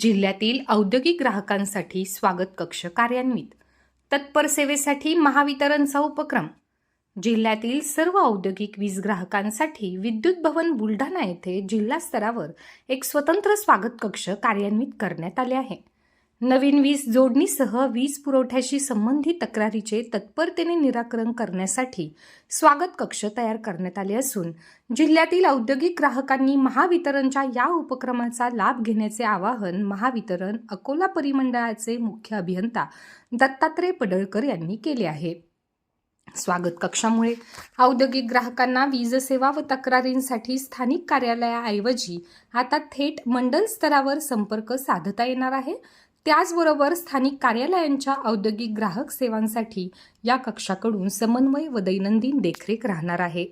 जिल्ह्यातील औद्योगिक ग्राहकांसाठी स्वागत कक्ष कार्यान्वित. तत्पर सेवेसाठी महावितरणचा उपक्रम. जिल्ह्यातील सर्व औद्योगिक वीज ग्राहकांसाठी विद्युत भवन बुलढाणा येथे जिल्हा स्तरावर एक स्वतंत्र स्वागत कक्ष कार्यान्वित करण्यात आले आहे. नवीन वीज जोडणीसह वीज पुरवठ्याशी संबंधित तक्रारीचे तत्परतेने निराकरण करण्यासाठी स्वागत कक्ष तयार करण्यात आले असून जिल्ह्यातील औद्योगिक ग्राहकांनी महावितरणच्या या उपक्रमाचा लाभ घेण्याचे आवाहन महावितरण अकोला परिमंडळाचे मुख्य अभियंता दत्तात्रय पडळकर यांनी केले आहे. स्वागत कक्षामुळे औद्योगिक ग्राहकांना वीज सेवा व तक्रारींसाठी स्थानिक कार्यालयाऐवजी आता थेट मंडल स्तरावर संपर्क साधता येणार आहे. त्याचबरोबर स्थानिक कार्यालयांच्या औद्योगिक ग्राहक सेवांसाठी या कक्षाकडून समन्वय व दैनंदिन देखरेख राहणार आहे.